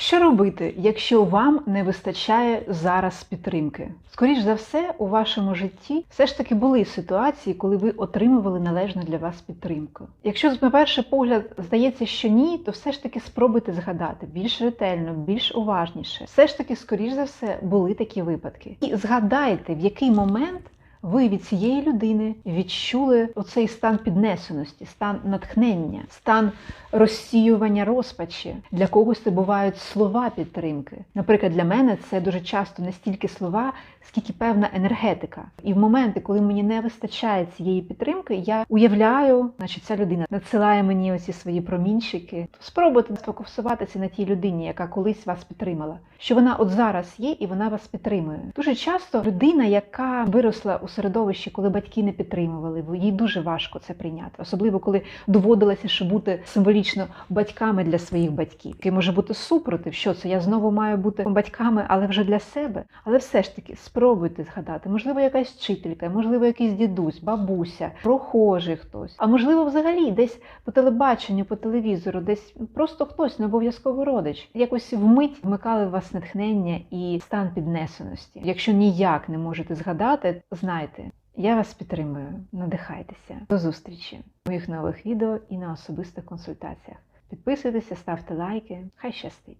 Що робити, якщо вам не вистачає зараз підтримки? Скоріш за все, у вашому житті все ж таки були ситуації, коли ви отримували належну для вас підтримку. Якщо на перший погляд здається, що ні, то все ж таки спробуйте згадати більш ретельно, більш уважніше. Все ж таки, скоріш за все, були такі випадки. І згадайте, в який момент. Ви від цієї людини відчули оцей стан піднесеності, стан натхнення, стан розсіювання розпачі. Для когось це бувають слова підтримки. Наприклад, для мене це дуже часто не стільки слова, скільки певна енергетика. І в моменти, коли мені не вистачає цієї підтримки, я уявляю, значить, ця людина надсилає мені оці свої промінчики. Спробуйте сфокусуватися на тій людині, яка колись вас підтримала, що вона от зараз є і вона вас підтримує. Дуже часто людина, яка виросла у середовищі, коли батьки не підтримували, їй дуже важко це прийняти, особливо коли доводилося ще бути символічно батьками для своїх батьків. Який може бути супротив, що це я знову маю бути батьками, але вже для себе. Але все ж таки спробуйте згадати, можливо, якась вчителька, можливо, якийсь дідусь, бабуся, прохожий хтось, а можливо, взагалі десь по телебаченню, по телевізору, десь просто хтось, не обов'язково родич, якось вмить вмикали в вас натхнення і стан піднесеності. Якщо ніяк не можете згадати, знайте. Я вас підтримую, надихайтеся. До зустрічі в моїх нових відео і на особистих консультаціях. Підписуйтеся, ставте лайки. Хай щастить!